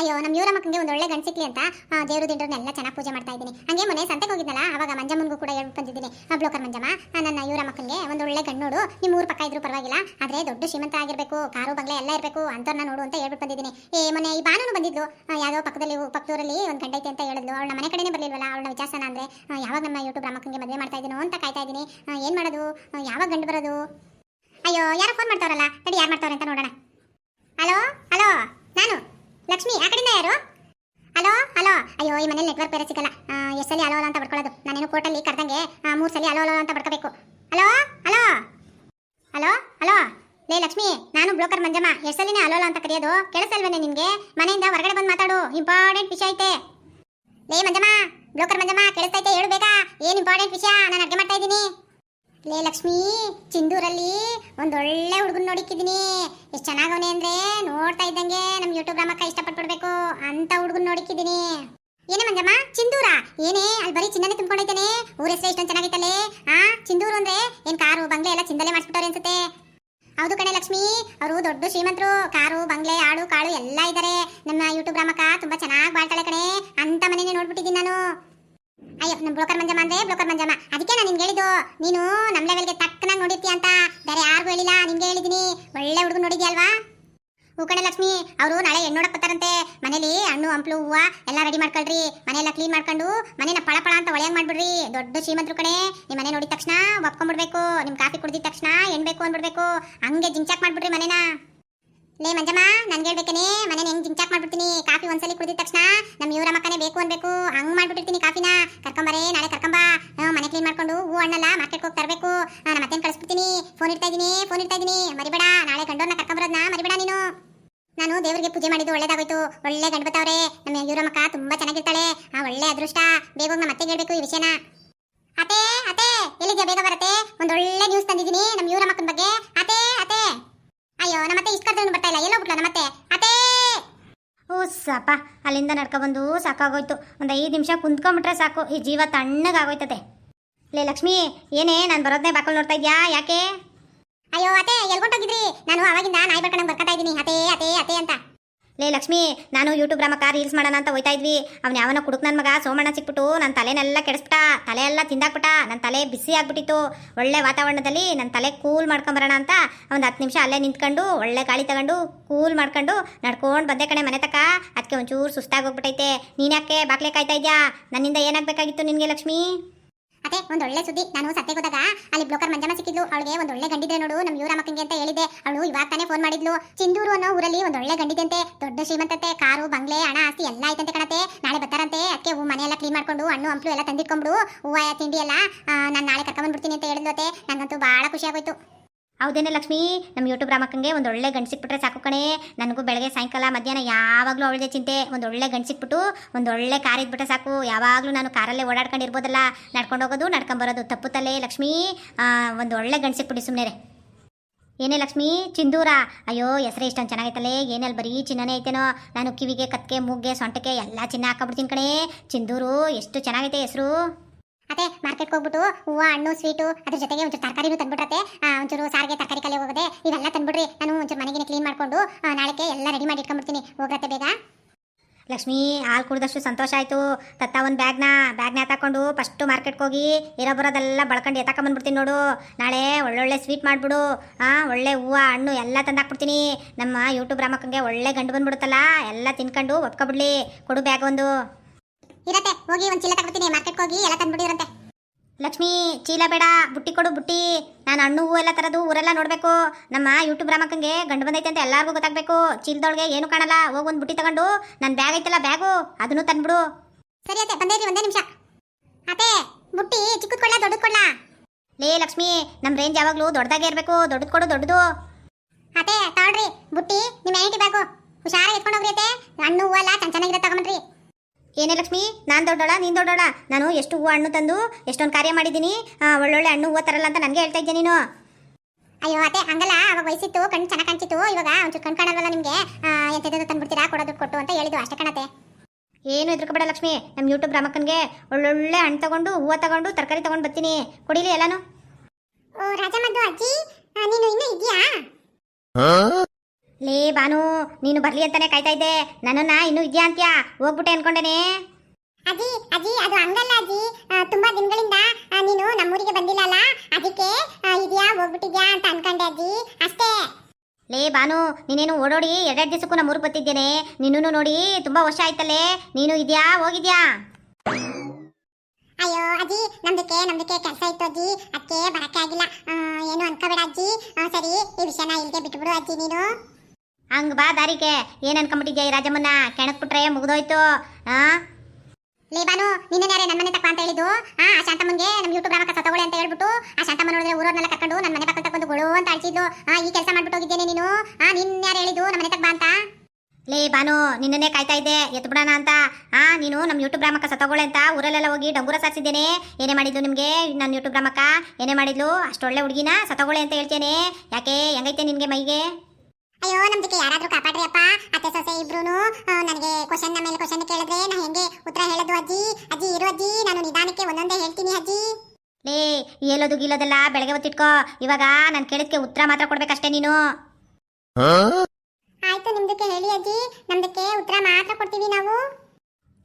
ಅಯ್ಯೋ ನಮ್ಮ ಇವರ ಮಕ್ಕಳಿಗೆ ಒಂದು ಒಳ್ಳೆ ಗಂಡು ಸಿಕ್ಲಿ ಅಂತ ದೇವರು ದಿಂಡ್ರನ್ನೆಲ್ಲ ಚೆನ್ನಾಗಿ ಪೂಜೆ ಮಾಡ್ತಾ ಇದ್ದೀನಿ. ಹಂಗೆ ಮೊನ್ನೆ ಸಂತೆಗೆ ಹೋಗಿದ್ನಲ್ಲ ಅವಾಗ ಮಂಜಮ್ಮನಿಗೂ ಕೂಡ ಹೇಳಿ ಬಂದಿದ್ದೀನಿ. ಬ್ಲೋಕರ್ ಮಂಜಮ್ಮ ನನ್ನ ಇವರ ಮಕ್ಕಳಿಗೆ ಒಂದು ಒಳ್ಳೆ ಗಂಡು ನೋಡು ನಿಮ್ಮ ಊರು ಪಕ್ಕ ಇದ್ರೂ ಪರವಾಗಿಲ್ಲ ಆದ್ರೆ ದೊಡ್ಡ ಶ್ರೀಮಂತ ಆಗಿರಬೇಕು ಕಾರು ಬಂಗ್ಲೆ ಎಲ್ಲ ಇರಬೇಕು ಅಂತವ್ರನ್ನ ನೋಡು ಅಂತ ಹೇಳ್ಬಿಟ್ಟು ಬಂದಿದ್ದೀನಿ. ಏ ಮೊನ್ನೆ ಈ ಬಾನು ಬಂದಿದ್ಲು ಆ, ಯಾವುದೋ ಪಕ್ಕದಲ್ಲಿ ಪಕ್ಕದೂರಲ್ಲಿ ಒಂದು ಗಂಡ ಐತೆ ಅಂತ ಹೇಳಿದ್ಲು. ಅವಳ ಮನೆ ಕಡೆನೇ ಬರಲಿಲ್ವಲ್ಲ ಅವಳನ್ನ ವಿಚಾರಸನ ಅಂದರೆ ಯಾವಾಗ ನಮ್ಮ ಯೂಟ್ಯೂಬ್ ಮಕ್ಕಳಿಗೆ ಮದುವೆ ಮಾಡ್ತಾ ಇದ್ದೀನೋ ಅಂತ ಕಾಯ್ತಾ ಇದ್ದೀನಿ. ಏನು ಮಾಡೋದು? ಯಾವಾಗ ಗಂಡು ಬರೋದು? ಅಯ್ಯೋ ಯಾರೋ ಫೋನ್ ಮಾಡ್ತಾವ್ರಲ್ಲ ತಡಿ ಯಾರು ಮಾಡ್ತಾವ್ರೆ ಅಂತ ನೋಡೋಣ. ಹಲೋ ಹಲೋ ನಾನು? ಲಕ್ಷ್ಮಿ, ಆ ಕಡೆಯಿಂದ ಯಾರು? Hello hello. ಅಯ್ಯೋ, ಈ ಮನೇಲಿ ನೆಟ್ವರ್ಕ್ ಬೇರೆ ಸಿಗಲ್ಲ. ಎಷ್ಟು ಸಲ ಹಲೋ ಹಲೋ ಅಂತ ಬಡ್ಕೊಳ್ಳೋದು ನಾನೇನು ಕೋರ್ಟಲ್ಲಿ ಕರೆದಂಗೆ ಮೂರು ಸಲ ಹಲೋ ಹಲೋ ಅಂತ ಬಡ್ಕೋಬೇಕು ಹಲೋ ಹಲೋ. Hello hello. ಲೇ, ಲಕ್ಷ್ಮಿ, ನಾನು ಬ್ರೋಕರ್ ಮಂಜಮ್ಮ. ಎಷ್ಟು ಸಲಿನೇ ಹಲೋ ಅಂತ ಕರೆಯೋದು? ಕೇಳಿಸಲ್ವೇನೆ ನಿಮಗೆ ಮನೆಯಿಂದ ಹೊರಗಡೆ ಬಂದು ಮಾತಾಡು. ಇಂಪಾರ್ಟೆಂಟ್ ವಿಷಯ ಐತೆ. ಲೇ, ಮಂಜಮ್ಮ ಬ್ರೋಕರ್ ಮಂಜಮ್ಮ ಕೇಳಿಸ್ತೈತೆ ಹೇಳು ಬೇಗ. ಏನ್ ಇಂಪಾರ್ಟೆಂಟ್ ವಿಷಯ? ನಾನು ಅಡುಗೆ ಮಾಡ್ತಾ ಇದ್ದೀನಿ. ಲೇ ಲಕ್ಷ್ಮಿ, ಚಿಂದೂರಲ್ಲಿ ಒಂದೊಳ್ಳೆ ಹುಡುಗನ್ ನೋಡಿಕ್ಕಿದೀನಿ. ಎಷ್ಟ್ ಚೆನ್ನಾಗವನೆ ಅಂದ್ರೆ ನೋಡ್ತಾ ಇದ್ದಂಗೆ ನಮ್ಮ ಯೂಟ್ಯೂಬ್ ರಾಮಕ್ಕ ಇಷ್ಟಪಟ್ಬಿಡ್ಬೇಕು ಅಂತ ಹುಡುಗನ್ ನೋಡಿಕ್ಕಿದೀನಿ. ಏನೇ ಮಂಜಮ್ಮ, ಚಿಂದೂರ? ಏನೇ, ಅಲ್ಲಿ ಬರೀ ಚಿನ್ನನೆ ತುಂಬ್ಕೊಂಡೈತಾನೆ ಊರ ಹೆಸರು ಇಷ್ಟೊಂದು ಚೆನ್ನಾಗಿತ್ತಲ್ಲೇ ಆ, ಚಿಂದೂರು ಅಂದ್ರೆ ಏನ್ ಕಾರು, ಬಂಗ್ಲೆ ಎಲ್ಲ ಚಿಂದಲೇ ಮಾಡಿಸ್ಬಿಟ್ಟವ್ರೆ ಅನ್ಸುತ್ತೆ. ಹೌದು ಕಣೆ ಲಕ್ಷ್ಮಿ, ಅವರು ದೊಡ್ಡ ಶ್ರೀಮಂತರು. ಕಾರು, ಬಂಗ್ಲೆ ಆಡು ಕಾಳು ಎಲ್ಲ ಇದ್ದಾರೆ ನಮ್ಮ ಯೂಟ್ಯೂಬ್ ರಾಮಕ್ಕ ತುಂಬಾ ಚೆನ್ನಾಗಿ ಬಾಳ್ತಾಳೆ ಕಣೆ. ಅಂತ ಮನೇನೆ ನೋಡ್ಬಿಟ್ಟಿದ್ದೀನಿ ನಾನು. ಅಯ್ಯೋ ನಮ್ಮ ಬ್ರೋಕರ್ ಮಂಜಮ್ಮ ಅಂದ್ರೆ ಬ್ರೋಕರ್ ಮಂಜಮ್ಮ. ಅದಕ್ಕೆ ನಾನು ನಿನ್ಗೆ ಹೇಳಿದ್ದು, ನೀನು ನಮ್ಮ ಲೆವೆಲ್ಗೆ ತಕ್ಕನಾಗಿ ನೋಡಿರ್ತೀಯ ಅಂತ. ಬೇರೆ ಯಾರಿಗೂ ಹೇಳಿಲ್ಲ, ನಿನ್ಗೆ ಹೇಳಿದ್ದೀನಿ. ಒಳ್ಳೆ ಹುಡುಗ ನೋಡಿದ್ಯಲ್ವಾ? ಹೂ ಕಣೆ ಲಕ್ಷ್ಮಿ, ಅವರು ನಾಳೆ ಹೆಣ್ಣು ನೋಡಕ್ ಮನೇಲಿ ಹಣ್ಣು, ಹಂಪ್ಲು, ಹೂವ ಎಲ್ಲ ರೆಡಿ ಮಾಡ್ಕೊಳ್ರಿ. ಮನೆಯೆಲ್ಲ ಕ್ಲೀನ್ ಮಾಡ್ಕೊಂಡು ಮನೇನ ಪಳ ಪಳ ಅಂತ ಒಳ್ಳೆಯ ಮಾಡ್ಬಿಡ್ರಿ. ದೊಡ್ಡ ಶ್ರೀಮಂತರು ಕಡೆ ನಿಮ್ಮ ಮನೆ ನೋಡಿದ ತಕ್ಷಣ ಒಪ್ಕೊಂಡ್ಬಿಡ್ಬೇಕು ನಿಮ್ಮ ಕಾಫಿ ಕುಡಿದ ತಕ್ಷಣ ಎಣ್ಬೇಕು ಅಂದ್ಬಿಡ್ಬೇಕು ಹಂಗೆ ಜಿಂಚಾಕ್ ಮಾಡ್ಬಿಡ್ರಿ ಮನೇನ. ಲೇ ಮಂಜಮ್ಮ, ನನ್ಗೆ ಹೇಳ್ಬೇಕೇನೆ. ಮನೇನ ಹೆಂಗೆ ಜಿಂಚಾಕ್ ಮಾಡ್ಬಿಡ್ತೀನಿ? ಕಾಫಿ ಒಂದ್ಸಲಿ ಕುಡಿದ ತಕ್ಷಣ ನಮ್ಮ ಇವರ ಮಕ್ಕನೇ ಬೇಕು ಅನ್ಬೇಕು. ಹಂಗ್ ಮಾಡ್ಬಿಟ್ಟಿರ್ತೀನಿ ಕಾಫಿನ. ಕರ್ಕೊಂಬರೇ, ನಾಳೆ ಕರ್ಕೊಂಬ. ಮನೆ ಕ್ಲೀನ್ ಮಾಡ್ಕೊಂಡು ಹೂ, ಹಣ್ಣಲ್ಲ ಮಾರ್ಕೆಟ್ ಹೋಗಿ ತರಬೇಕು. ನಾನು ಮತ್ತೇನು ಕಳಿಸ್ಬಿಡ್ತೀನಿ. ಫೋನ್ ಇಡ್ತಾ ಇದ್ದೀನಿ ಫೋನ್ ಇಡ್ತಾ ಇದ್ದೀನಿ ಮರಿಬೇಡ, ನಾಳೆ ಗಂಡೋರ್ನ ಕರ್ಕೊಂಬರೋದ್ನ ಮರಿಬೇಡ ನೀನು. ನಾನು ದೇವರಿಗೆ ಪೂಜೆ ಮಾಡಿದ್ದು ಒಳ್ಳೇದಾಗೋಯ್ತು. ಒಳ್ಳೆ ಗಂಡು ಬತ್ತವ್ರೆ. ನಮ್ಮ ಯೂರಮ್ಮಕ್ಕ ಮಕ್ಕ ತುಂಬಾ ಚೆನ್ನಾಗಿರ್ತಾಳೆ. ಆ ಒಳ್ಳೆ ಅದೃಷ್ಟ. ಬೇಗ ನಮ್ಮ ಮತ್ತೆ ಹೇಳ್ಬೇಕು ಈ ವಿಷಯನ. ಅತೆ ಅತೆ ಎಲ್ಲಿಗೆ ಬೇಗ ಬರತ್ತೆ. ಒಂದು ಒಳ್ಳೆ ನ್ಯೂಸ್ ತಂದಿದ್ದೀನಿ ನಮ್ಮ ಯೂರಮ್ಮಕ್ಕನ ಮಕ್ಕನ ಬಗ್ಗೆ. ಅತೆ ಅತೆ ಅಯ್ಯೋ, ನಮ್ಮತ್ತೆ ಇಷ್ಟ ಕರ್ಕೊಂಡು ಬರ್ತಾ ಇಲ್ಲ. ಎಲ್ಲೋ ಬಿಟ್ಲ ನಮ್ಮತ್ತೆ? ಅತೆ ಓ ಸಪ. ಅಲ್ಲಿಂದ ನಡ್ಕೊಬಂದು ಸಾಕಾಗೋಯ್ತು. ಒಂದು ಐದು ನಿಮಿಷ ಕುಂತ್ಕೊಂಬಿಟ್ರೆ ಸಾಕು. ಈ ಜೀವ ತಣ್ಣಗಾಗೋಯ್ತದೆ. ಲೇ ಲಕ್ಷ್ಮಿ, ಏನೇ, ನಾನು ಬರೋದನ್ನೇ ಬಾಕಲ್ ನೋಡ್ತಾ ಇದ್ಯಾ? ಯಾಕೆ? ಅಯ್ಯೋ ಅತೆ ಎಲ್ಗೊಂಡೋಗಿದ್ರಿ? ನಾನು ಅವಾಗಿಂದ ನಾಯಿ ಬರ್ಕೊಂಡು ಬರ್ಕೊತಾ ಇದ್ದೀನಿ. ಅತೇ ಅತೇ ಅತೇ ಅಂತ. ಲೇ ಲಕ್ಷ್ಮಿ, ನಾನು ಯೂಟ್ಯೂಬ್ ರಾಮಕ್ಕ ರೀಲ್ಸ್ ಮಾಡೋಣ ಅಂತ ಹೋಯ್ತಾ ಇದ್ವಿ. ಅವ್ನು ಯಾವನ ಕುಡುಕ್ ನನ್ನ ಮಗ, ಸೋಮಣ್ಣ ಸಿಕ್ಬಿಟ್ಟು ನನ್ನ ತಲೆನೆಲ್ಲ ಕೆಡಿಸ್ಬಿಟ್ಟ ತಲೆ ಎಲ್ಲ ತಿಂದಾಕ್ಬಿಟ್ಟ ನನ್ನ ತಲೆ ಬಿಸಿ ಆಗ್ಬಿಟ್ಟಿತ್ತು. ಒಳ್ಳೆ ವಾತಾವರಣದಲ್ಲಿ ನನ್ನ ತಲೆ ಕೂಲ್ ಮಾಡ್ಕೊಂಬರೋಣ ಅಂತ ಅವ್ನು ಹತ್ತು ನಿಮಿಷ ಅಲ್ಲೇ ನಿಂತ್ಕೊಂಡು, ಒಳ್ಳೆ ಗಾಳಿ ತಗೊಂಡು ಕೂಲ್ ಮಾಡ್ಕೊಂಡು ನಡ್ಕೊಂಡು ಬಂದೆ ಕಣೆ ಮನೆ ತಕ್ಕ. ಅದಕ್ಕೆ ಒಂಚೂರು ಸುಸ್ತಾಗೋಗ್ಬಿಟೈತೆ ನೀನ್ಯಾಕೆ ಬಾಕ್ಲೆ ಕಾಯ್ತಾ ಇದೆಯಾ? ನನ್ನಿಂದ ಏನಾಗಬೇಕಾಗಿತ್ತು ನಿನಗೆ ಲಕ್ಷ್ಮಿ? ಅತೆ ಒಂದ್ ಒಳ್ಳೆ ಸುದ್ದಿ. ನಾನು ಸತ್ತೆ ಹೋದಾಗ ಅಲ್ಲಿ ಬ್ಲೋಕರ್ ಮಂಜಮ್ಮ ಸಿಕ್ಕಿದ್ಲು. ಅವಳಿಗೆ ಒಂದ್ ಒಳ್ಳೆ ಗಂಡಿದೆ ನೋಡು ನಮ್ಮ ಯೂರಾಮಕ್ಕಂಗೆ ಮಕ್ಕಂಗೆ ಅಂತ ಹೇಳಿದೆ. ಅವಳು ಇವಾಗ ತಾನೇ ಫೋನ್ ಮಾಡಿದ್ಲು. ಚಿಂದೂರು ಅನ್ನೋ ಊರಲ್ಲಿ ಒಂದು ಒಳ್ಳೆ ಗಂಡಿದಂತೆ, ದೊಡ್ಡ ಶ್ರೀಮಂತತೆ, ಕಾರು, ಬಂಗ್ಲೆ, ಹಣ, ಆಸ್ತಿ ಎಲ್ಲ ಐತಂತೆ ಕಣತೆ. ನಾಳೆ ಬರ್ತಾರಂತೆ. ಅದಕ್ಕೆ ಹೂ ಮನೆ ಎಲ್ಲ ಕ್ಲೀನ್ ಮಾಡ್ಕೊಂಡು ಹಣ್ಣು, ಹಂಪ್ಲು ಎಲ್ಲ ತಂದಿಟ್ಕೊಂಡ್ಬಿಡು ಹೂವ, ತಿಂಡಿ ಎಲ್ಲ ನಾನು ನಾಳೆ ಕರ್ಕೊಂಡ್ಬಿಡ್ತೀನಿ ಅಂತ ಹೇಳಿದ್ಲತೆ ನಂಗಂತೂ ಬಹಳ ಖುಷಿ ಆಗೋಯ್ತು. ಹೌದೇನೆ ಲಕ್ಷ್ಮಿ? ನಮ್ಮ ಯೂಟ್ಯೂಬ್ ರಾಮಕ್ಕಂಗೆ ಒಂದು ಒಳ್ಳೆ ಗಂಡು ಸಿಕ್ಬಿಟ್ರೆ ಸಾಕು ಕಣೆ. ನನಗೂ ಬೆಳಗ್ಗೆ ಸಾಯಂಕಾಲ ಮಧ್ಯಾಹ್ನ ಯಾವಾಗಲೂ ಅವಳದೇ ಚಿಂತೆ. ಒಂದು ಒಳ್ಳೆ ಗಂಡು ಸಿಕ್ಬಿಟ್ಟು ಒಂದು ಒಳ್ಳೆ ಕಾರ್ ಇದ್ಬಿಟ್ರೆ ಸಾಕು. ಯಾವಾಗಲೂ ನಾನು ಕಾರಲ್ಲೇ ಓಡಾಡ್ಕೊಂಡಿರ್ಬೋದಲ್ಲ. ನಡ್ಕೊಂಡು ಹೋಗೋದು ನಡ್ಕೊಂಬರೋದು ತಪ್ಪುತ್ತಲೇ ಲಕ್ಷ್ಮಿ. ಒಂದು ಒಳ್ಳೆ ಗಂಡು ಸಿಕ್ಬಿಡಿ ಸುಮ್ಮನೆ ಏನೇ ಲಕ್ಷ್ಮಿ? ಚಿಂದೂರ? ಅಯ್ಯೋ, ಹೆಸರೇ ಇಷ್ಟೊಂದು ಚೆನ್ನಾಗೈತಲ್ಲೇ ಏನಲ್ಲಿ ಬರೀ ಚಿನ್ನನೇ ಐತೇನೋ? ನಾನು ಕಿವಿಗೆ, ಕತ್ತಿಗೆ, ಮೂಗ್ಗೆ, ಸೊಂಟಕ್ಕೆ ಎಲ್ಲ ಚಿನ್ನ ಹಾಕೊಬಿಡ್ತೀನಿ ಕಣೇ. ಚಿಂದೂರು, ಎಷ್ಟು ಚೆನ್ನಾಗೈತೆ ಹೆಸರು? ಅದೇ ಮಾರ್ಕೆಟ್ಗೆ ಹೋಗ್ಬಿಟ್ಟು ಹೂವು ಹಣ್ಣು ಸ್ವೀಟು ಅದ್ರ ಜೊತೆಗೆ ಒಂಚೂರು ತರಕಾರಿನೂ ತಂದ್ಬಿಟ್ರತೆ ಆ, ಒಂಚೂರು ಸಾರಿಗೆ ತರಕಾರಿ ಕಲೆ ಹೋಗೋದೆ ಇವೆಲ್ಲ ತಂದ್ಬಿಡ್ರಿ. ನಾನು ಒಂಚೂರು ಮನೆಗೆ ಕ್ಲೀನ್ ಮಾಡ್ಕೊಂಡು ನಾಳೆಗೆ ಎಲ್ಲ ರೆಡಿ ಮಾಡಿ ಇಟ್ಕೊಂಡ್ಬಿಡ್ತೀನಿ. ಹೋಗ್ರತ್ತೆ ಬೇಗ. ಲಕ್ಷ್ಮಿ ಹಾಲು ಕುಡಿದಷ್ಟು ಸಂತೋಷ ಆಯಿತು. ತತ್ತ ಒಂದು ಬ್ಯಾಗ್ನ ಬ್ಯಾಗ್ನ ಎತ್ತಾಕೊಂಡು ಫಸ್ಟು ಮಾರ್ಕೆಟ್ಗೆ ಹೋಗಿ ಇರೋ ಬರೋದೆಲ್ಲ ಬಳ್ಕೊಂಡು ಎತ್ತಾಕೊಂಬಂದ್ಬಿಡ್ತೀನಿ ನೋಡು. ನಾಳೆ ಒಳ್ಳೊಳ್ಳೆ ಸ್ವೀಟ್ ಮಾಡಿಬಿಡು. ಹಾಂ ಒಳ್ಳೆ ಹೂವು ಹಣ್ಣು ಎಲ್ಲ ತಂದಾಕ್ಬಿಡ್ತೀನಿ. ನಮ್ಮ ಯೂಟ್ಯೂಬ್ ರಾಮಕ್ಕಂಗೆ ಒಳ್ಳೆ ಗಂಡು ಬಂದ್ಬಿಡುತ್ತಲ್ಲ ಎಲ್ಲ ತಿನ್ಕೊಂಡು ಒಪ್ಕೊಬಿಡ್ಲಿ. ಕೊಡು ಬ್ಯಾಗ್ ಒಂದು. ಇರತ್ತೆ ಹೋಗಿ ಒಂದು ಚೀಲ ತಗೊಳ್ತೀನಿ ಮಾರ್ಕೆಟ್ ಹೋಗಿ ಎಲ್ಲ ತಂದ್ಬಿಡಿರಂತೆ ಲಕ್ಷ್ಮಿ ಚೀಲ ಬೇಡ ಬುಟ್ಟಿ ಕೊಡು ಬುಟ್ಟಿ. ನಾನು ಹಣ್ಣು ಹೂವು ಎಲ್ಲ ತರೋದು ಊರೆಲ್ಲ ನೋಡಬೇಕು. ನಮ್ಮ ಯೂಟ್ಯೂಬ್ ರಾಮಕ್ಕಂಗೆ ಗಂಡು ಬಂದೈತೆ ಅಂತ ಎಲ್ಲರಿಗೂ ಗೊತ್ತಾಗಬೇಕು. ಚೀಲದೊಳಗೆ ಏನು ಕಾಣಲ್ಲ ಹೋಗಿ ಒಂದು ಬುಟ್ಟಿ ತಗೊಂಡು ನನ್ನ ಬ್ಯಾಗ್ ಐತಲ್ಲ ಬ್ಯಾಗು ಅದನ್ನು ತಂದ್ಬಿಡು. ಸರಿ ಅತ್ತೆ ಬಂದೇ ಇರಿ ಒಂದೇ ನಿಮಿಷ. ಅತ್ತೆ ಬುಟ್ಟಿ ಚಿಕ್ಕದ್ ಕೊಡ್ಲಾ ದೊಡ್ಡದು ಕೊಡ್ಲಾ? ಲೇ ಲಕ್ಷ್ಮಿ ನಮ್ಮ ರೇಂಜ್ ಯಾವಾಗಲೂ ದೊಡ್ಡದಾಗೆ ಇರಬೇಕು ದೊಡ್ಡದು ಕೊಡು ದೊಡ್ಡದು. ಅತ್ತೆ ತಗೊಳ್ರಿ ಬುಟ್ಟಿ ನಿಮ್ಮ ಐಟಿ ಬ್ಯಾಗು ಹುಷಾರಾಗಿ ಎತ್ಕೊಂಡು ಹೋಗ್ರಿ ಅತ್ತೆ. ಹಣ್ಣು ಹೂವೆಲ್ಲ ಚೆನ್ನ ಚೆನ್ನಾಗಿರೋ ತಗೊಂಡ್ರಿ ಏನೇ ಲಕ್ಷ್ಮಿ ನಾನು ದೊಡ್ಡೋಳ ನೀನು ದೊಡ್ಡೋಳ? ನಾನು ಎಷ್ಟು ಹೂವು ಹಣ್ಣು ತಂದು ಎಷ್ಟೊಂದು ಕಾರ್ಯ ಮಾಡಿದ್ದೀನಿ. ಆ, ಒಳ್ಳೊಳ್ಳೆ ಹಣ್ಣು ಹೂವು ತರಲ್ಲ ಅಂತ ನನಗೆ ಹೇಳ್ತಾ ಇದ್ದೆ ನೀನು? ಅಯ್ಯೋ ಅದೇ ಹಂಗಲ್ಲ. ಅವಾಗ ವಯಸ್ಸಿತ್ತು ಕಣ್ಣು ಚೆನ್ನಾಗಿ ಕಾಣ್ತಿತ್ತು. ಇವಾಗ ಒಂಚೂರು ಕಣ್ ಕಾಣಲ್ವಲ್ಲ ನಿಮಗೆ? ಎಂಥದ್ದು ತಂದ್ಬಿಡ್ತೀರಾ? ಕೊಡೋದು ಕೊಟ್ಟು ಅಂತ ಹೇಳಿದ್ದು ಅಷ್ಟೇ ಕಣತೆ ಏನು ಹೆದರ್ಕೋಬೇಡ ಲಕ್ಷ್ಮಿ. ನಮ್ಮ ಯೂಟ್ಯೂಬ್ ರಾಮಕ್ಕನಿಗೆ ಒಳ್ಳೊಳ್ಳೆ ಹಣ್ಣು ತಗೊಂಡು ಹೂವು ತಗೊಂಡು ತರಕಾರಿ ತಗೊಂಡು ಬರ್ತೀನಿ. ಕೊಡಿಲಿ ಎಲ್ಲಾನು? ಓ ರಾಜಮದ್ದು ಅಜ್ಜಿ ನೀನು ಇನ್ನೂ ಇದೆಯಾ ಲೇ ಬಾನು ನೀನು ಬರ್ಲಿ ಅಂತಾನೆ ಕಾಯ್ತಾ ಇದ್ದೆ. ನನ್ನನ್ನ ಇನ್ನೂ ಇದ್ಯಾ ಅಂತ್ಯಾ? ಹೋಗ್ಬಿಟ್ಟೆ ಅನ್ಕೊಂಡೇನೆ. ಅಜ್ಜಿ ಅಜ್ಜಿ ಅದು ಹಂಗಲ್ಲ ಅಜ್ಜಿ. ಆ, ತುಂಬಾ ದಿನಗಳಿಂದ ಆ, ನೀನು ನಮ್ಮೂರಿಗೆ ಬಂದಿಲ್ಲಲ್ಲ ಅದಕ್ಕೆ ಆ, ಇದ್ಯಾ ಹೋಗ್ಬಿಟ್ಟಿದ್ಯಾ ಅಂತ ಅನ್ಕೊಂಡೆ ಅಜ್ಜಿ. ಅಷ್ಟೇ. ಲೇ ಬಾನು ನೀನೇನು ಓಡೋಡಿ ಎರಡೆರಡು ದಿವಸಕ್ಕೂ ನಮ್ಮ ಊರಿಗೆ ಬರ್ತಿದ್ದೇನೆ ನಿನ್ನೂ ನೋಡಿ ತುಂಬಾ ವರ್ಷ ಆಯ್ತಲ್ಲೇ. ನೀನು ಇದೆಯಾ ಹೋಗಿದ್ಯಾ? ಅಯ್ಯೋ ಅಜ್ಜಿ ನಮ್ದಕ್ಕೆ ನಮ್ದಕ್ಕೆ ಕೆಲಸ ಇತ್ತು ಅಜ್ಜಿ. ಅದಕ್ಕೆ ಬರಕ್ಕೆ ಆಗಿಲ್ಲ. ಆ, ಏನು ಅನ್ಕೋಬೇಡ ಅಜ್ಜಿ. ಆ, ಸರಿ ಈ ವಿಷಯನ ಇಲ್ಲಿಗೆ ಬಿಟ್ಬಿಡು ಅಜ್ಜಿ ನೀನು. ಹಂಗ್ ಬಾ ದಾರಿಗೆ. ಏನ್ ಅನ್ಕೊಂಬಿಟ್ಟಿದ್ಯಾ ಈ ರಾಜಮ್ಮನ್ನ? ಕೆಣಕ್ ಬಿಟ್ರೆ ಮುಗ್ದೋಯ್ತು. ಆ? ಲೇ ಬಾನು ನಿನ್ನೆ ಯಾರೇ ನನ್ನ ಮನೆ ತಕ್ಕ ಅಂತ ಹೇಳಿದ್ದು? ಆ ಶಾಂತಮ್ಮಂಗೆ ನಮ್ಮ ಯೂಟ್ಯೂಬ್ ರಾಮಕ್ಕ ಸತ್ತೋಳೆ ಅಂತ ಹೇಳ್ಬಿಟ್ಟು ಆ ಶಾಂತಮ್ಮ ನೋಡಿದ್ರೆ ಊರೋರ್ನೆಲ್ಲ ಕರ್ಕೊಂಡು ನನ್ನ ಮನೆ ಪಕ್ಕ ತಗೊಂಡು ಗೊಳು ಅಂತ ಅಳಿಸಿದ್ಲು. ಆ ಈ ಕೆಲಸ ಮಾಡ್ಬಿಟ್ಟು ಹೋಗಿದ್ದೇನೆ ನೀನು. ಆ ನಿನ್ನ ಯಾರು ಹೇಳಿದ್ದು? ನಮ್ಮ ಮನೆ ತಕ್ಕ ಬಾ ಅಂತ? ಲೇ ಬಾನು ನಿನ್ನೇ ಕಾಯ್ತಾ ಇದ್ದೆ. ಎತ್ಬಿಡೋಣ ಅಂತ. ಆ ನೀನು ನಮ್ಮ ಯೂಟ್ಯೂಬ್ ರಾಮಕ್ಕ ಸತ್ತೋಗೋಳೆ ಅಂತ ಊರಲ್ಲೆಲ್ಲ ಹೋಗಿ ಡಂಗೂರ ಸಾರಿಸಿದ್ದೇನೆ. ಏನೇ ಮಾಡಿದ್ಲು ನಿಮಗೆ? ನನ್ನ ಯೂಟ್ಯೂಬ್ ರಾಮಕ್ಕ ಏನೇ ಮಾಡಿದ್ಲು? ಅಷ್ಟೊಳ್ಳೆ ಹುಡುಗಿನ ಸತ್ತೋಗೋಳೆ ಅಂತ ಹೇಳ್ತೇನೆ. ಯಾಕೆ? ಹೆಂಗೈತೆ ನಿನಗೆ ಮೈಗೆ? ನಮ್ದಕ್ಕೆ ಕಾಪಾಡ್ರಿಯಪ್ಪ. ಕಾಪಾಡ್ರಿ ಅತ್ತೆ ಸೊಸೆ ಇಬ್ರು ನನಗೆ ಕ್ವಶನ್ ಮೇಲೆ ಕ್ವಶನ್ ಕೇಳಿದ್ರೆ ನಾ ಹೆಂಗೆ ಉತ್ತರ ಹೇಳೋದು ಅಜ್ಜಿ? ಅಜ್ಜಿ ಇರು ಅಜ್ಜಿ ನಾನು ನಿಧಾನಕ್ಕೆ ಒಂದೊಂದೇ ಹೇಳ್ತೀನಿ ಅಜ್ಜಿ. ಲೇ ಹೇಳೋದು ಗೀಲೋದೆಲ್ಲ ಬೆಳಗ್ಗೆ ಹೊತ್ತಿಟ್ಕೋ ಇವಾಗ ನಾನು ಕೇಳಿದ್ಕೆ ಉತ್ತರ ಮಾತ್ರ ಕೊಡ್ಬೇಕಷ್ಟೇ ನೀನು. ಆಯ್ತು ನಿಮ್ದಕ್ಕೆ ಹೇಳಿ ಅಜ್ಜಿ. ನಮ್ದಕ್ಕೆ ಉತ್ತರ ಮಾತ್ರ ಕೊಡ್ತೀವಿ ನಾವು.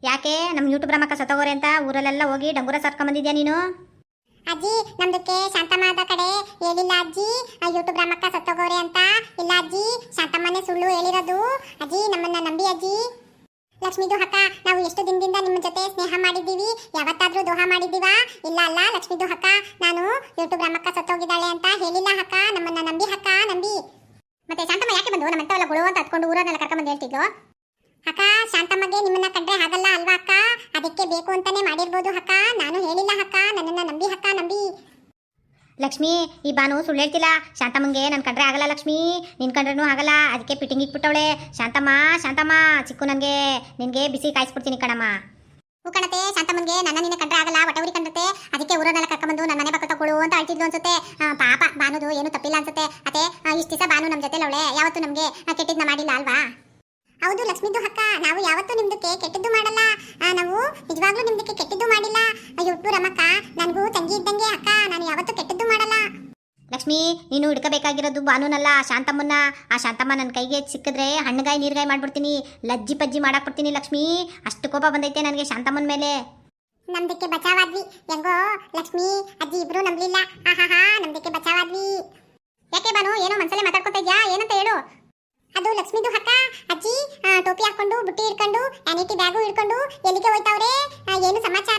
ಯಾಕೆ? ನಮ್ಮ ಯೂಟ್ಯೂಬ್ ರಮಕ್ಕ ಸತ್ತೋಗೋರೆ ಅಂತ ಊರಲ್ಲೆಲ್ಲ ಹೋಗಿ ಡಂಗೂರ ಸರ್ಕೊಂಬಂದಿದ್ಯಾ ನೀನು? ಅಜ್ಜಿ ನಮ್ದಕ್ಕೆ ಶಾಂತಮ್ಮದ ಕಡೆ ಹೇಳಿಲ್ಲ ಅಜ್ಜಿ. ಯೂಟ್ಯೂಬ್ ರಾಮಕ್ಕ ಸತ್ತೋಗೋರೆ ಅಂತ. ಇಲ್ಲ ಅಜ್ಜಿ, ಶಾಂತಮ್ಮನೇ ಸುಳ್ಳು ಹೇಳಿರೋದು. ಅಜ್ಜಿ, ನಮ್ಮನ್ನ ನಂಬಿ ಅಜ್ಜಿ. ಲಕ್ಷ್ಮೀದು ಹಕ್ಕ, ನಾವು ಎಷ್ಟು ದಿನದಿಂದ ನಿಮ್ಮ ಜೊತೆ ಸ್ನೇಹ ಮಾಡಿದ್ದೀವಿ? ಯಾವತ್ತಾದ್ರೂ ದೋಹ ಮಾಡಿದ್ದೀವಾ? ಇಲ್ಲ ಅಲ್ಲ, ಲಕ್ಷ್ಮೀದು ಹಕ್ಕ. ನಾನು ಯೂಟ್ಯೂಬ್ ರಾಮಕ್ಕ ಸತ್ತೋಗಿದ್ದಾಳೆ ಅಂತ ಹೇಳಿಲ್ಲ ಹಕ್ಕ. ನಮ್ಮನ್ನ ನಂಬಿ ಹಕ್ಕ, ನಂಬಿ. ಮತ್ತೆ ಶಾಂತಮ್ಮ ಯಾಕೆ ಬಂದು ನಮ್ಮ ಎಲ್ಲ ಗುಳು ಅಂತ ಹತ್ಕೊಂಡು ಊರನ್ನೆಲ್ಲ ಕರ್ಕೊಂಡ್ ಹೇಳ್ತಿದ್ಲು? ಅಕ್ಕ ಶಾಂತಮ್ಮಗೆ ನಿಮ್ಮನ್ನ ಕಂಡ್ರೆ ಆಗಲ್ಲ ಅಲ್ವಾ ಅಕ್ಕ? ಅದಕ್ಕೆ ಬೇಕು ಅಂತಾನೆ ಮಾಡಿರ್ಬೋದು ಅಕ್ಕ ನಾನು ಹೇಳಿಲ್ಲ ಅಕ್ಕ ನನ್ನನ್ನ ಲಕ್ಷ್ಮಿ ಈ ಬಾನು ಸುಳ್ಳು ಹೇಳ್ತಿಲ್ಲ. ಶಾಂತಮ್ಮಂಗೆ ನನ್ನ ಕಂಡ್ರೆ ಆಗಲ್ಲ ಲಕ್ಷ್ಮಿ. ನಿನ್ ಕಂಡ್ರೂ ಆಗಲ್ಲ. ಅದಕ್ಕೆ ಪಿಟಿಂಗ್ ಇಟ್ಬಿಟ್ಟವಳೆ. ಶಾಂತಮ್ಮ ಶಾಂತಮ್ಮ ಚಿಕ್ಕು ನನಗೆ. ನಿನಗೆ ಬಿಸಿ ಕಾಯಿಸ್ಬಿಡ್ತೀನಿ ಕಣಮ್ಮ. ಹೂ ಕಣತೆ ಶಾಂತಮ್ಮಂಗೆ ನನ್ನ ನಿನ್ನ ಕಂಡ್ರೆ ಆಗಲ್ಲ. ಒಟವರಿ ಕಂಡತೆ. ಅದಕ್ಕೆ ಊರನ್ನೆಲ್ಲ ಕರ್ಕೊಂಬಂದು ನನ್ನ ಮನೆ ಪಕ್ಕ ತಗೊಳ್ಳು ಅಂತ ಅಳ್ತಿದ್ಲು ಅನ್ಸುತ್ತೆ. ಪಾಪ ಬಾನುದು ಏನು ತಪ್ಪಿಲ್ಲ ಅನ್ಸುತ್ತೆ. ಅತೆ ಇಷ್ಟು ದಿವಸ ಬಾನು ನಮ್ಮ ಜೊತೆ ಅವಳೆ ಯಾವತ್ತು ನಮಗೆ ಕೆಟ್ಟಿದ್ನ ಮಾಡಿಲ್ಲ ಅಲ್ವಾ? ಹೌದು ಲಕ್ಷ್ಮಿದು ಅಕ್ಕ ನಾವು ಯಾವತ್ತೂ ನಿಮ್ದಕ್ಕೆ ಕೆಟ್ಟದ್ದು ಮಾಡಲ್ಲ. ನಾವು ನಿಜವಾಗ್ಲೂ ನಿಮ್ದಕ್ಕೆ ಕೆಟ್ಟದ್ದು ಮಾಡಿಲ್ಲ. ಅಯ್ಯೋ ರಮಕ್ಕ ನನಗೂ ತಂಗಿ ಇದ್ದಂಗೆ ಅಕ್ಕ. ನಾನು ಯಾವತ್ತೂ ಕೆಟ್ಟದ್ದು ಲಕ್ಷ್ಮಿ, ನೀನು ಹಿಡ್ಕಬೇಕಾಗಿರೋದು ಬಾನುನಲ್ಲ, ಆ ಶಾಂತಮ್ಮನ್ನ. ಆ ಶಾಂತಮ್ಮ ನನ್ನ ಕೈಗೆ ಸಿಕ್ಕಿದ್ರೆ ಹಣ್ಣುಗಾಯಿ, ನೀರ್ಗಾಯಿ ಮಾಡ್ಬಿಡ್ತೀನಿ. ಲಜ್ಜಿ ಪಜ್ಜಿ ಮಾಡಾಕ್ಬಿಡ್ತೀನಿ ಲಕ್ಷ್ಮಿ. ಅಷ್ಟು ಕೋಪ ಬಂದೈತೆ ನನಗೆ ಶಾಂತಮ್ಮನ ಮೇಲೆ. ನಮ್ದಕ್ಕೆ ಬಚಾವಾದ್ವಿ. ಹೆಂಗೋ, ಲಕ್ಷ್ಮಿ, ಅಜ್ಜಿ ಇಬ್ರು ನಂಬಲಿಲ್ಲ. ಆಹಾಹಾ, ನಮ್ದಕ್ಕೆ ಬಚಾವಾದ್ವಿ. ಯಾಕೆ ಬಾನು, ಏನೋ ಮನ್ಸಲ್ಲೇ ಮಾತಾಡ್ಕೊತಾ ಇದ್ಯಾ? ಏನಂತ ಹೇಳು. ಅದು ಲಕ್ಷ್ಮಿದು ಹಕ್ಕ. ಅಜ್ಜಿ ಟೋಪಿ ಹಾಕೊಂಡು ಬುಟ್ಟಿ ಹಿಡ್ಕೊಂಡು ಅನಿಟಿ ಬ್ಯಾಗು ಹಿಡ್ಕೊಂಡು ಎಲ್ಲಿಗೆ ಹೋಯ್ತಾವ್ರೆ? ಏನು ಸಮಾಚಾರ?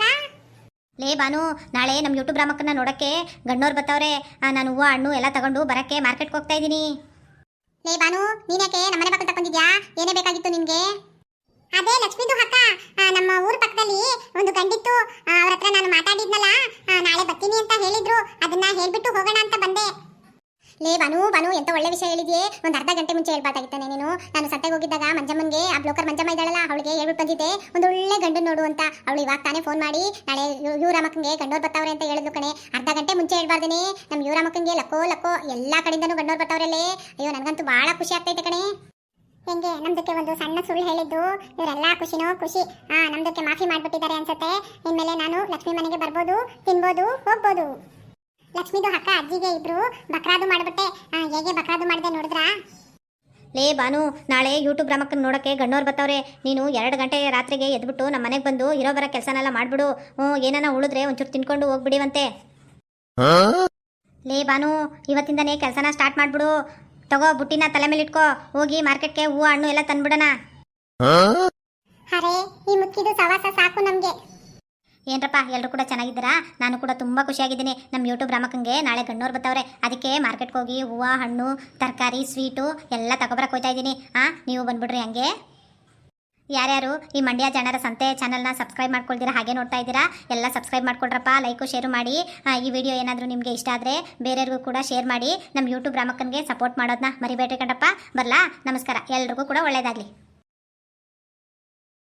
ಲೇ ಬಾನು ನಾಳೆ ನಮ್ಮ ಯೂಟ್ಯೂಬ್ ರಾಮಕ್ಕನ್ನ ನೋಡಕ್ಕೆ ಗಣ್ಣೋರ್ ಬತ್ತವ್ರೆ. ಆ, ನಾನು ಹೂವು ಹಣ್ಣು ಎಲ್ಲ ತಗೊಂಡು ಬರಕ್ಕೆ ಮಾರ್ಕೆಟ್ಗೆ ಹೋಗ್ತಾ ಇದ್ದೀನಿ. ಲೇ ಬಾನು ನೀನ್ಯಾಕೆ ನಮ್ಮನೆ ಪಕ್ಕ ತಗೊಂಡಿದ್ಯಾ ಏನೇ ಬೇಕಾಗಿತ್ತು ನಿನಗೆ? ಅದೇ ಲಕ್ಷ್ಮೀದು ಹಕ್ಕ. ಆ, ನಮ್ಮ ಊರ್ ಪಕ್ಕದಲ್ಲಿ ಒಂದು ಗಂಡಿತ್ತು. ಅವ್ರ ಹತ್ರ ನಾನು ಮಾತಾಡಿದ್ನಲ್ಲ. ನಾಳೆ ಬರ್ತೀನಿ ಅಂತ ಹೇಳಿದ್ರು. ಅದನ್ನ ಹೇಳ್ಬಿಟ್ಟು ಹೋಗೋಣ ಅಂತ. ಲೇ ಬಾನು ಬಾನು ಎಂತ ಒಳ್ಳೆ ವಿಷಯ ಹೇಳಿದ್ಯೆ? ಒಂದು ಅರ್ಧ ಗಂಟೆ ಮುಂಚೆ ಹೇಳ್ಬಾರ್ದಾಗಿತ್ತಾನೆ ನೀನು. ನಾನು ಸಂತೆಗೆ ಹೋಗಿದ್ದಾಗ ಮಂಜಮ್ಮನ್ಗೆ, ಆ ಬ್ಲೋಕರ್ ಮಂಜಮ್ಮ ಇದ್ದಾಳಲ್ಲ, ಅವಳಿಗೆ ಹೇಳ್ಬಿಟ್ಟು ಬಂದಿದ್ದೆ. ಒಂದು ಒಳ್ಳೆ ಗಂಡು ನೋಡು ಅಂತ. ಅವಳು ಇವಾಗ ತಾನೇ ಫೋನ್ ಮಾಡಿ, ನಾಳೆ ಯುವರಾಮಕ್ಕಂಗೆ ಗಂಡೋರ್ ಬರ್ತಾವ್ರೆ ಅಂತ ಹೇಳಿದ್ರು ಕಣೆ. ಅರ್ಧ ಗಂಟೆ ಮುಂಚೆ ಹೇಳ್ಬಾರ್ದೇನೆ. ನಮ್ಮ ಯುವರಾಮಕ್ಕಂಗೆ ಲಕ್ಕೋ ಲಕ್ಕೋ ಎಲ್ಲಾ ಕಡೆಯಿಂದನೂ ಗಂಡೋರ್ ಬರ್ತಾವ್ರಲ್ಲೇ. ಅಯ್ಯೋ, ನನಗಂತೂ ಬಹಳ ಖುಷಿ ಆಗ್ತೈತೆ ಕಣೆ. ಹೆಂಗೆ, ನಮ್ದಕ್ಕೆ ಒಂದು ಸಣ್ಣ ಸುಳ್ಳು ಹೇಳಿದ್ದು. ಇವರೆಲ್ಲ ಖುಷಿನೋ ಖುಷಿ. ಹಾ, ನಮ್ದಕ್ಕೆ ಮಾಫಿ ಮಾಡ್ಬಿಟ್ಟಿದ್ದಾರೆ ಅನ್ಸುತ್ತೆ. ಇನ್ಮೇಲೆ ನಾನು ಲಕ್ಷ್ಮಿ ಮನೆಗೆ ಬರ್ಬೋದು, ತಿನ್ಬೋದು, ಹೋಗ್ಬೋದು. ಲಕ್ಷ್ಮಿದು ಅಕ್ಕ ಅಜ್ಜಿಗೆ ಇಬ್ರು ಬಕ್ರಾದು ಮಾಡ್ಬಿಟ್ಟೆ. ಹೇಗೆ ಬಕ್ರಾದು ಮಾಡಿದೆ ನೋಡಿದ್ರಾ? ಲೇ ಬಾನು ನಾಳೆ ಯೂಟ್ಯೂಬ್ ಗ್ರಾಮಕ್ಕ ನೋಡಕ್ಕೆ ಗಣ್ಣೋರ್ ಬರ್ತಾವ್ರೆ ನೀನು ಎರಡು ಗಂಟೆ ರಾತ್ರಿಗೆ ಎದ್ಬಿಟ್ಟು ನಮ್ಮ ಮನೆಗೆ ಬಂದು ಇರೋ ಬರೋ ಕೆಲಸನೆಲ್ಲ ಮಾಡ್ಬಿಡು. ಹ್ಞೂ ಏನಾನ ಉಳಿದ್ರೆ ಒಂಚೂರು ತಿನ್ಕೊಂಡು ಹೋಗ್ಬಿಡಿವಂತೆ. ಲೇ ಬಾನು ಇವತ್ತಿಂದನೇ ಕೆಲಸನ ಸ್ಟಾರ್ಟ್ ಮಾಡ್ಬಿಡು. ತಗೋ ಬುಟ್ಟಿನ ತಲೆ ಮೇಲೆ ಇಟ್ಕೋ. ಹೋಗಿ ಮಾರ್ಕೆಟ್ಗೆ ಹೂವು ಹಣ್ಣು ಎಲ್ಲ ತಂದ್ಬಿಡೋಣ. ಅರೆ ಈ ಮುಕ್ಕಿದು ಸವಾಸ ಸಾಕು ನಮ್ಗೆ. ಏನ್ರಪ್ಪ ಎಲ್ಲರೂ ಕೂಡ ಚೆನ್ನಾಗಿದ್ದೀರಾ? ನಾನು ಕೂಡ ತುಂಬ ಖುಷಿಯಾಗಿದ್ದೀನಿ. ನಮ್ಮ ಯೂಟ್ಯೂಬ್ ರಾಮಕ್ಕಂಗೆ ನಾಳೆ ಗಣ್ಣೂರು ಬರ್ತಾವ್ರೆ. ಅದಕ್ಕೆ ಮಾರ್ಕೆಟ್ಗೆ ಹೋಗಿ ಹೂವು, ಹಣ್ಣು, ತರಕಾರಿ ಸ್ವೀಟು ಎಲ್ಲ ತಗೊಬರಕ್ಕೆ ಹೋಗ್ತಾ ಇದ್ದೀನಿ. ಹಾಂ ನೀವು ಬಂದುಬಿಡ್ರಿ ಹಂಗೆ. ಯಾರ್ಯಾರು ಈ ಮಂಡ್ಯ ಜನರ ಸಂತೆ ಚಾನಲ್ನ ಸಬ್ಸ್ಕ್ರೈಬ್ ಮಾಡ್ಕೊಳ್ತೀರಾ ಹಾಗೆ ನೋಡ್ತಾ ಇದ್ದೀರಾ, ಎಲ್ಲ ಸಬ್ಸ್ಕ್ರೈಬ್ ಮಾಡ್ಕೊಳ್ರಪ್ಪ ಲೈಕು ಶೇರು ಮಾಡಿ. ಈ ವಿಡಿಯೋ ಏನಾದರೂ ನಿಮಗೆ ಇಷ್ಟ ಆದರೆ ಬೇರೆಯವ್ರಿಗೂ ಕೂಡ ಶೇರ್ ಮಾಡಿ. ನಮ್ಮ ಯೂಟ್ಯೂಬ್ ರಾಮಕ್ಕನಿಗೆ ಸಪೋರ್ಟ್ ಮಾಡೋದನ್ನ ಮರಿಬೇಡ್ರಿ ಕಂಡಪ್ಪ ಬರಲಾ? ನಮಸ್ಕಾರ. ಎಲ್ರಿಗೂ ಕೂಡ ಒಳ್ಳೆಯದಾಗಲಿ